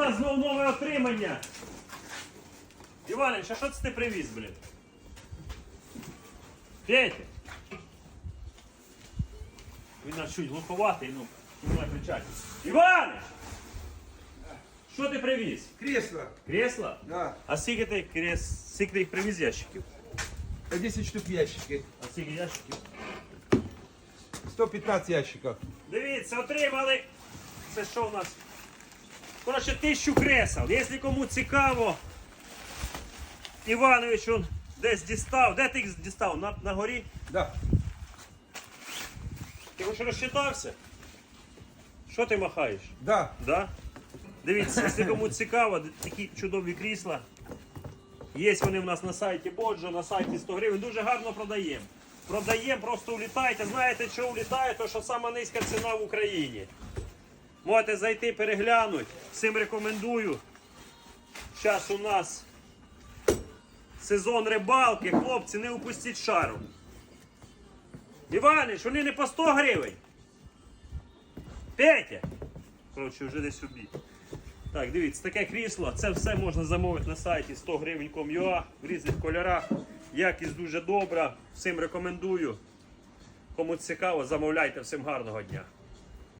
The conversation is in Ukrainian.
нас знову нове отримання. Іванич, а що це ти привіз, блін? Петя. Він нас чуть глуховатий, ну, не кричати. Іванич! Що ти привіз? Кресло. Кресло? Да. А скільки ти, крес... скільки ти їх привіз ящиків? 10 штук ящики. А скільки ящиків? 115 ящиков. Дивіться, отримали. Це що у нас? Коротше, тисячу кресел. Якщо кому цікаво, Іванович он десь дістав. Де ти їх дістав? На, на горі? Да. Ти хоч розчитався? Що ти махаєш? Да. Да? Дивіться, якщо кому цікаво, такі чудові крісла. Є вони в нас на сайті Боджо, на сайті 100 гривень. Дуже гарно продаємо. Продаємо, просто улітайте. Знаєте, що улітає? То що сама низька ціна в Україні. Можете зайти, переглянути. Всім рекомендую. Зараз у нас сезон рибалки. Хлопці, не упустіть шару. Іванич, вони не по 100 гривень. Петя! Коротше, вже десь обід. Так, дивіться, таке крісло. Це все можна замовити на сайті 100 гривень.com.ua в різних кольорах. Якість дуже добра. Всім рекомендую. Кому цікаво, замовляйте. Всім гарного дня.